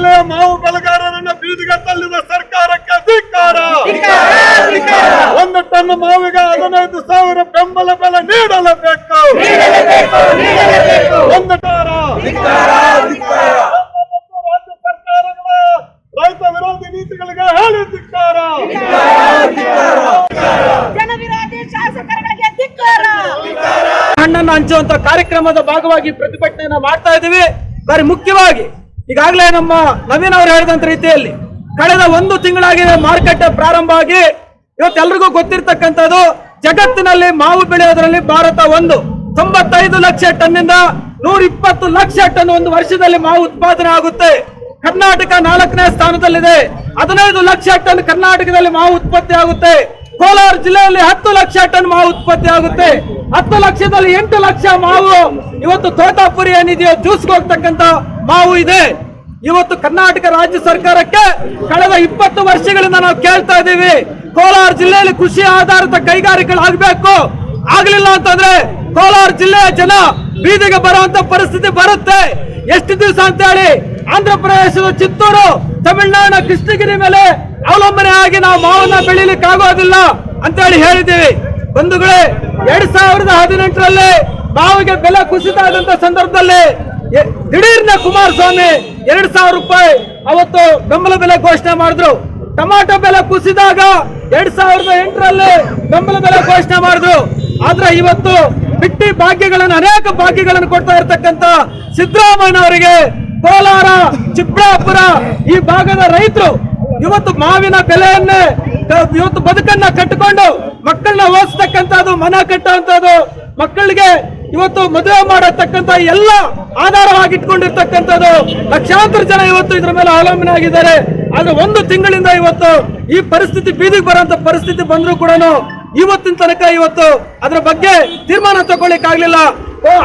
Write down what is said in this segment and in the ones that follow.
ಜಿಲ್ಲೆಯ ಮಾವು ಬೆಳೆಗಾರರನ್ನ ಬೀದಿಗೆ ತಳ್ಳಿದ ಸರ್ಕಾರಕ್ಕೆ ಧಿಕ್ಕಾರ. ಒಂದು ಟನ್ ಮಾವಿಗೆ ಹದಿನೈದು ಸಾವಿರ ಬೆಂಬಲ ಬೆಲೆ ನೀಡಲೇಬೇಕು. ಒಂದು ಟಾರ ರಾಜ್ಯ ಸರ್ಕಾರಗಳ ರೈತ ವಿರೋಧಿ ನೀತಿಗಳಿಗೆ ಹೇಳಿ ಧಿಕ್ಕಾರ. ಜನವಿರೋಧಿ ಶಾಸಕರಿಗೆ ಧಿಕ್ಕಾರ. ಹಣ್ಣನ್ನು ಹಂಚುವಂತ ಕಾರ್ಯಕ್ರಮದ ಭಾಗವಾಗಿ ಪ್ರತಿಭಟನೆಯನ್ನ ಮಾಡ್ತಾ ಇದ್ದೀವಿ. ಬಾರಿ ಮುಖ್ಯವಾಗಿ ಈಗಾಗಲೇ ನಮ್ಮ ನವೀನ್ ಅವರು ಹೇಳಿದಂತ ರೀತಿಯಲ್ಲಿ ಕಳೆದ ಒಂದು ತಿಂಗಳಾಗಿದೆ ಮಾರುಕಟ್ಟೆ ಪ್ರಾರಂಭ ಆಗಿ ಇವತ್ತೆಲ್ರಿಗೂ ಗೊತ್ತಿರ್ತಕ್ಕಂಥದ್ದು ಜಗತ್ತಿನಲ್ಲಿ ಮಾವು ಬೆಳೆಯೋದ್ರಲ್ಲಿ ಭಾರತ ಒಂದು. ತೊಂಬತ್ತೈದು ಲಕ್ಷ ಟನ್ನಿಂದ ನೂರ ಲಕ್ಷ ಟನ್ ಒಂದು ವರ್ಷದಲ್ಲಿ ಮಾವು ಉತ್ಪಾದನೆ ಆಗುತ್ತೆ. ಕರ್ನಾಟಕ ನಾಲ್ಕನೇ ಸ್ಥಾನದಲ್ಲಿದೆ. ಹದಿನೈದು ಲಕ್ಷ ಟನ್ ಕರ್ನಾಟಕದಲ್ಲಿ ಮಾವು ಉತ್ಪತ್ತಿ ಆಗುತ್ತೆ. ಕೋಲಾರ ಜಿಲ್ಲೆಯಲ್ಲಿ ಹತ್ತು ಲಕ್ಷ ಟನ್ ಮಾವು ಉತ್ಪತ್ತಿ ಆಗುತ್ತೆ. ಹತ್ತು ಲಕ್ಷದಲ್ಲಿ ಎಂಟು ಲಕ್ಷ ಮಾವು. ಇವತ್ತು ತೋಟಾಪುರಿ ಏನಿದೆಯೋ ಜ್ಯೂಸ್ಗೆ ಹೋಗ್ತಕ್ಕಂತ ಮಾವು ಇದೆ. ಇವತ್ತು ಕರ್ನಾಟಕ ರಾಜ್ಯ ಸರ್ಕಾರಕ್ಕೆ ಕಳೆದ ಇಪ್ಪತ್ತು ವರ್ಷಗಳಿಂದ ನಾವು ಕೇಳ್ತಾ ಇದ್ದೀವಿ. ಕೋಲಾರ ಜಿಲ್ಲೆಯಲ್ಲಿ ಕೃಷಿ ಆಧಾರಿತ ಕೈಗಾರಿಕೆಗಳಾಗಬೇಕು. ಆಗ್ಲಿಲ್ಲ ಅಂತಂದ್ರೆ ಕೋಲಾರ ಜಿಲ್ಲೆಯ ಜನ ಬೀದಿಗೆ ಬರುವಂತ ಪರಿಸ್ಥಿತಿ ಬರುತ್ತೆ. ಎಷ್ಟು ದಿವಸ ಅಂತ ಹೇಳಿ ಆಂಧ್ರ ಪ್ರದೇಶದ ಚಿತ್ತೂರು ತಮಿಳುನಾಡಿನ ಕೃಷ್ಣಗಿರಿ ಮೇಲೆ ಅವಲಂಬನೆ ಆಗಿ ನಾವು ಮಾವನ್ನ ಬೆಳಿಲಿಕ್ಕೆ ಆಗೋದಿಲ್ಲ ಅಂತ ಹೇಳಿ ಹೇಳಿದ್ದೀವಿ. ಬಂಧುಗಳೇ, ಎರಡ್ ಸಾವಿರದ ಹದಿನೆಂಟರಲ್ಲಿ ಮಾವಿಗೆ ಬೆಲೆ ಕುಸಿತ ಆದಂತ ಸಂದರ್ಭದಲ್ಲಿ ದಿಢೀರ್ನ ಕುಮಾರಸ್ವಾಮಿ ಎರಡ್ ಸಾವಿರ ರೂಪಾಯಿ ಅವತ್ತು ಬೆಂಬಲ ಬೆಲೆ ಘೋಷಣೆ ಮಾಡಿದ್ರು. ಟೊಮಾಟೊ ಬೆಲೆ ಕುಸಿದಾಗ ಎರಡ್ ಸಾವಿರದ ಎಂಟರಲ್ಲಿ ಬೆಂಬಲ ಬೆಲೆ ಘೋಷಣೆ ಮಾಡಿದ್ರು. ಆದ್ರೆ ಇವತ್ತು ಬಿಟ್ಟಿ ಭಾಗ್ಯಗಳನ್ನು, ಅನೇಕ ಭಾಗ್ಯಗಳನ್ನು ಕೊಡ್ತಾ ಇರತಕ್ಕಂತ ಸಿದ್ದರಾಮಯ್ಯ ಅವರಿಗೆ ಕೋಲಾರ, ಚಿಕ್ಕಬಳ್ಳಾಪುರ ಈ ಭಾಗದ ರೈತರು ಇವತ್ತು ಮಾವಿನ ಬೆಲೆಯನ್ನೇ ಇವತ್ತು ಬದುಕನ್ನ ಕಟ್ಟಿಕೊಂಡು ಮಕ್ಕಳನ್ನ ಓದಿಸ್ತಕ್ಕಂಥದ್ದು ಮನ ಕಟ್ಟುವಂಥದ್ದು. ಮಕ್ಕಳಿಗೆ ಇವತ್ತು ಮದುವೆ ಮಾಡತಕ್ಕಂತ ಎಲ್ಲ ಆಧಾರವಾಗಿ ಇಟ್ಕೊಂಡಿರ್ತಕ್ಕಂಥದ್ದು ಲಕ್ಷಾಂತರ ಜನ ಇವತ್ತು ಇದ್ರ ಮೇಲೆ ಅವಲಂಬನೆ ಆಗಿದ್ದಾರೆ. ಆದ್ರೆ ಒಂದು ತಿಂಗಳಿಂದ ಇವತ್ತು ಈ ಪರಿಸ್ಥಿತಿ ಬೀದಿಗೆ ಬರುವಂತ ಪರಿಸ್ಥಿತಿ ಬಂದರೂ ಕೂಡ ಇವತ್ತಿನ ತನಕ ಇವತ್ತು ಅದರ ಬಗ್ಗೆ ತೀರ್ಮಾನ ತಗೊಳ್ಳಿಕ್ ಆಗ್ಲಿಲ್ಲ.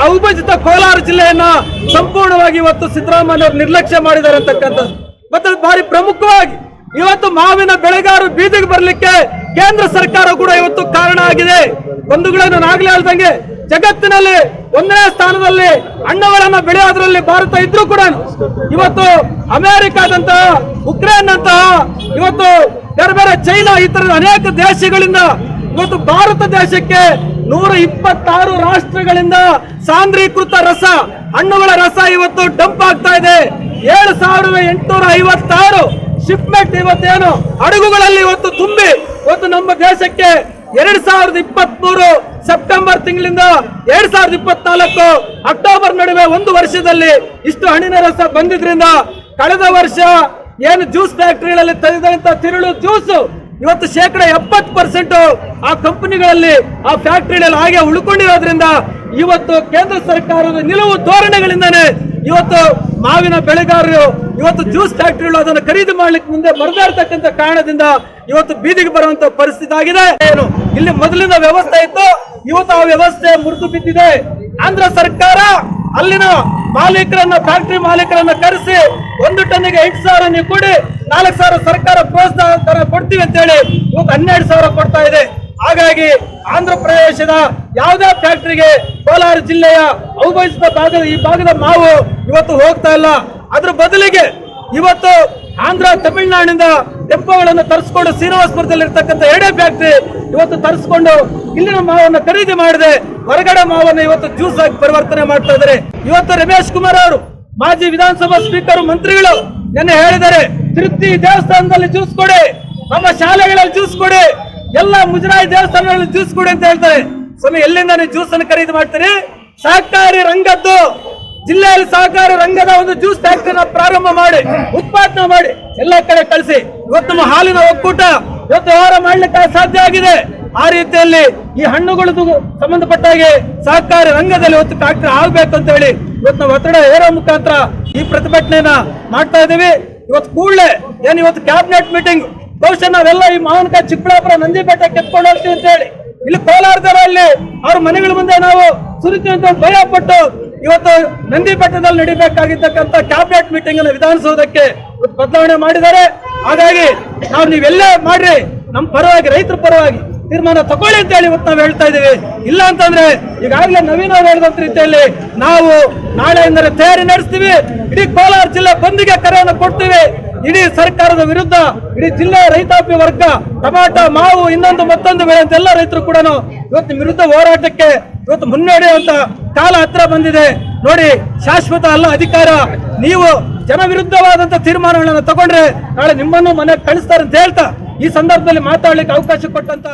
ಅವಿಭಜಿತ ಕೋಲಾರ ಜಿಲ್ಲೆಯನ್ನ ಸಂಪೂರ್ಣವಾಗಿ ಇವತ್ತು ಸಿದ್ದರಾಮಯ್ಯ ನಿರ್ಲಕ್ಷ್ಯ ಮಾಡಿದ್ದಾರೆ ಅಂತಕ್ಕಂಥದ್ದು. ಮತ್ತೆ ಭಾರಿ ಪ್ರಮುಖವಾಗಿ ಇವತ್ತು ಮಾವಿನ ಬೆಳೆಗಾರರು ಬೀದಿಗೆ ಬರಲಿಕ್ಕೆ ಕೇಂದ್ರ ಸರ್ಕಾರ ಕೂಡ ಇವತ್ತು ಕಾರಣ ಆಗಿದೆ. ಬಂಧುಗಳನ್ನು ನಾಗಲೇ ಹೇಳ್ದಂಗೆ ಜಗತ್ತಿನಲ್ಲಿ ಒಂದನೇ ಸ್ಥಾನದಲ್ಲಿ ಹಣ್ಣುಗಳನ್ನ ಬೆಳೆಯೋದ್ರಲ್ಲಿ ಭಾರತ ಇದ್ರು ಕೂಡ ಇವತ್ತು ಅಮೆರಿಕಾದಂತಹ ಉಕ್ರೇನ್ ಅಂತಹ ಇವತ್ತು ಬೇರೆ ಬೇರೆ ಚೈನಾ ಈ ತರದ ಅನೇಕ ದೇಶಗಳಿಂದ ಇವತ್ತು ಭಾರತ ದೇಶಕ್ಕೆ ನೂರ ಇಪ್ಪತ್ತಾರು ರಾಷ್ಟ್ರಗಳಿಂದ ಸಾಂದ್ರೀಕೃತ ರಸ, ಹಣ್ಣುಗಳ ರಸ ಇವತ್ತು ಡಂಪ್ ಆಗ್ತಾ ಇದೆ. ಏಳು ಸಾವಿರದ ಎಂಟುನೂರ ಐವತ್ತಾರು ಶಿಪ್ಮೆಂಟ್ ಇವತ್ತೇನು? ಹಡಗುಗಳಲ್ಲಿ ಇವತ್ತು ತುಂಬಿ, ಇವತ್ತು ನಮ್ಮ ದೇಶಕ್ಕೆ ಎರಡ್ ಸಾವಿರದ ಇಪ್ಪತ್ತ್ ಮೂರು ಸೆಪ್ಟೆಂಬರ್ ತಿಂಗಳಿಂದ ಎರಡ್ ಸಾವಿರದ ಇಪ್ಪತ್ನಾಲ್ಕು ಅಕ್ಟೋಬರ್ ನಡುವೆ ಒಂದು ವರ್ಷದಲ್ಲಿ ಇಷ್ಟು ಹಣ್ಣಿನ ರಸ ಬಂದಿದ್ರಿಂದ ಕಳೆದ ವರ್ಷ ಏನು ಜ್ಯೂಸ್ ಫ್ಯಾಕ್ಟರಿಗಳಲ್ಲಿ ತೆಗೆದಂತ ತಿರುಳು ಜ್ಯೂಸ್ ಇವತ್ತು ಶೇಕಡ ಎಪ್ಪತ್ತು ಪರ್ಸೆಂಟ್ ಆ ಕಂಪನಿಗಳಲ್ಲಿ ಆ ಫ್ಯಾಕ್ಟರಿಗಳಲ್ಲಿ ಹಾಗೆ ಉಳ್ಕೊಂಡಿರೋದ್ರಿಂದ ಇವತ್ತು ಕೇಂದ್ರ ಸರ್ಕಾರದ ನಿಲುವು ಧೋರಣೆಗಳಿಂದಾನೆ ಇವತ್ತು ಮಾವಿನ ಬೆಳೆಗಾರರು, ಇವತ್ತು ಜ್ಯೂಸ್ ಫ್ಯಾಕ್ಟ್ರಿಗಳು ಅದನ್ನು ಖರೀದಿ ಮಾಡ್ಲಿಕ್ಕೆ ಮುಂದೆ ಬರದೇ ಇರತಕ್ಕಂತ ಕಾರಣದಿಂದ ಇವತ್ತು ಬೀದಿಗೆ ಬರುವಂತ ಪರಿಸ್ಥಿತಿ ಆಗಿದೆ. ಏನು? ಇಲ್ಲಿ ಮೊದಲಿನ ವ್ಯವಸ್ಥೆ ಇತ್ತು, ಇವತ್ತು ಆ ವ್ಯವಸ್ಥೆ ಮುರಿದು ಬಿದ್ದಿದೆ. ಆಂಧ್ರ ಸರ್ಕಾರ ಅಲ್ಲಿನ ಮಾಲೀಕರನ್ನ, ಫ್ಯಾಕ್ಟರಿ ಮಾಲೀಕರನ್ನ ಕರೆಸಿ ಒಂದು ಟನ್ನಿಗೆ ಎಂಟು ಸಾವಿರ ನೀವು ಕೊಡಿ, ನಾಲ್ಕು ಸಾವಿರ ಸರ್ಕಾರ ಪ್ರೋತ್ಸಾಹ ಕೊಡ್ತೀವಿ ಅಂತ ಹೇಳಿ ಇವತ್ತು ಹನ್ನೆರಡು ಸಾವಿರ ಕೊಡ್ತಾ ಇದೆ. ಹಾಗಾಗಿ ಆಂಧ್ರ ಪ್ರದೇಶದ ಯಾವುದೇ ಫ್ಯಾಕ್ಟ್ರಿಗೆ ಕೋಲಾರ ಜಿಲ್ಲೆಯ ಅವಿಭಜಿತ ಭಾಗದ ಈ ಭಾಗದ ಮಾವು ಇವತ್ತು ಹೋಗ್ತಾ ಇಲ್ಲ. ಅದ್ರ ಬದಲಿಗೆ ಇವತ್ತು ಆಂಧ್ರ, ತಮಿಳುನಾಡಿನಿಂದ ಟೆಂಪೋಗಳನ್ನು ತರಿಸ್ಕೊಂಡು ಶ್ರೀನಿವಾಸಪುರದಲ್ಲಿ ಇರ್ತಕ್ಕಂಥ ಎರಡೇ ಫ್ಯಾಕ್ಟ್ರಿ ಇವತ್ತು ತರಿಸ್ಕೊಂಡು ಇಲ್ಲಿನ ಮಾವನ್ನು ಖರೀದಿ ಮಾಡಿದೆ. ಹೊರಗಡೆ ಮಾವನ್ನು ಇವತ್ತು ಜ್ಯೂಸ್ ಆಗಿ ಪರಿವರ್ತನೆ ಮಾಡ್ತಾ ಇದ್ದಾರೆ. ಇವತ್ತು ರಮೇಶ್ ಕುಮಾರ್ ಅವರು, ಮಾಜಿ ವಿಧಾನಸಭಾ ಸ್ಪೀಕರ್, ಮಂತ್ರಿಗಳು ನಿನ್ನೆ ಹೇಳಿದ್ದಾರೆ ತೃಪ್ತಿ ದೇವಸ್ಥಾನದಲ್ಲಿ ಜ್ಯೂಸ್ ಕೊಡಿ, ನಮ್ಮ ಶಾಲೆಗಳಲ್ಲಿ ಜ್ಯೂಸ್ ಕೊಡಿ, ಎಲ್ಲ ಮುಜರಾಯಿ ದೇವಸ್ಥಾನಗಳಲ್ಲಿ ಜ್ಯೂಸ್ ಕೊಡಿ ಅಂತ ಹೇಳ್ತಾರೆ. ಸ್ವಾಮಿ, ಎಲ್ಲಿಂದ ನೀವು ಜ್ಯೂಸ್ ಅನ್ನು ಖರೀದಿ ಮಾಡ್ತೀರಿ? ಸಹಕಾರಿ ರಂಗದ್ದು. ಜಿಲ್ಲೆಯಲ್ಲಿ ಸಹಕಾರಿ ರಂಗದ ಒಂದು ಜ್ಯೂಸ್ ಫ್ಯಾಕ್ಟರಿನ ಪ್ರಾರಂಭ ಮಾಡಿ, ಉತ್ಪಾದನೆ ಮಾಡಿ, ಎಲ್ಲ ಕಡೆ ಕಳಿಸಿ. ಇವತ್ತು ನಮ್ಮ ಹಾಲಿನ ಒಕ್ಕೂಟ ಇವತ್ತು ವ್ಯವಹಾರ ಮಾಡ್ಲಿಕ್ಕೆ ಸಾಧ್ಯ ಆಗಿದೆ. ಆ ರೀತಿಯಲ್ಲಿ ಈ ಹಣ್ಣುಗಳದ್ದು ಸಂಬಂಧಪಟ್ಟ ಹಾಗೆ ಸಹಕಾರಿ ರಂಗದಲ್ಲಿ ಇವತ್ತು ಫ್ಯಾಕ್ಟರಿ ಆಗ್ಬೇಕು ಅಂತ ಹೇಳಿ ಇವತ್ತು ನಾವು ಒತ್ತಡ ಹೇರೋ ಮುಖಾಂತರ ಈ ಪ್ರತಿಭಟನೆಯನ್ನ ಮಾಡ್ತಾ ಇದ್ದೀವಿ. ಇವತ್ತು ಕೂಡಲೇ ಏನು ಇವತ್ತು ಕ್ಯಾಬಿನೆಟ್ ಮೀಟಿಂಗ್ ಬಹುಶಃ ನಾವೆಲ್ಲ ಈ ಮಾವನಕಾಯಿ ಚಿಕ್ಕಬಳ್ಳಾಪುರ ನಂದಿಬೆಟ್ಟ ಕೆತ್ಕೊಂಡು ಹೋಗ್ತೀವಿ ಅಂತ ಹೇಳಿ. ಇಲ್ಲಿ ಕೋಲಾರದಲ್ಲಿ ಅವ್ರ ಮನೆಗಳ ಮುಂದೆ ನಾವು ಸುರಿತೀವಿ ಅಂತ ಭಯ ಪಟ್ಟು ಇವತ್ತು ನಂದಿ ಬೆಟ್ಟದಲ್ಲಿ ನಡಿಬೇಕಾಗಿರ್ತಕ್ಕಂಥ ಕ್ಯಾಬಿನೆಟ್ ಮೀಟಿಂಗ್ ಅನ್ನು ವಿಧಾನಸೌಧಕ್ಕೆ ಬದಲಾವಣೆ ಮಾಡಿದ್ದಾರೆ. ಹಾಗಾಗಿ ನಾವು ನೀವೆಲ್ಲೇ ಮಾಡ್ರಿ. ನಮ್ಮ ಪರವಾಗಿ, ರೈತರ ಪರವಾಗಿ ತೀರ್ಮಾನ ತಗೊಳ್ಳಿ ಅಂತ ಹೇಳಿ ಇವತ್ತು ನಾವು ಹೇಳ್ತಾ ಇದ್ದೀವಿ. ಇಲ್ಲ ಅಂತಂದ್ರೆ ಈಗಾಗಲೇ ನವೀನ ಅವರು ಹೇಳಿದಂತ ರೀತಿಯಲ್ಲಿ ನಾವು ನಾಳೆಯಿಂದಲೇ ತಯಾರಿ ನಡೆಸ್ತೀವಿ. ಇಡೀ ಕೋಲಾರ ಜಿಲ್ಲೆ ಬಂದಿಗೆ ಕರೆಯನ್ನು ಕೊಡ್ತೀವಿ. ಇಡೀ ಸರ್ಕಾರದ ವಿರುದ್ಧ, ಇಡೀ ಜಿಲ್ಲೆಯ ರೈತಾಪಿ ವರ್ಗ, ಟಮಾಟ, ಮಾವು, ಇನ್ನೊಂದು ಮತ್ತೊಂದು ಬೆಳೆ ಅಂತ ಎಲ್ಲ ರೈತರು ಕೂಡ ಇವತ್ತು ವಿರುದ್ಧ ಹೋರಾಟಕ್ಕೆ ಇವತ್ತು ಮುನ್ನಡೆಯುವಂತ ಕಾಲ ಹತ್ರ ಬಂದಿದೆ. ನೋಡಿ, ಶಾಶ್ವತ ಅಲ್ಲ ಅಧಿಕಾರ. ನೀವು ಜನ ವಿರುದ್ಧವಾದಂತ ತೀರ್ಮಾನಗಳನ್ನು ತಗೊಂಡ್ರೆ ನಾಳೆ ನಿಮ್ಮನ್ನು ಮನೆಗೆ ಕಳಿಸ್ತಾರೆ ಅಂತ ಹೇಳ್ತಾ ಈ ಸಂದರ್ಭದಲ್ಲಿ ಮಾತಾಡ್ಲಿಕ್ಕೆ ಅವಕಾಶ ಕೊಟ್ಟಂತ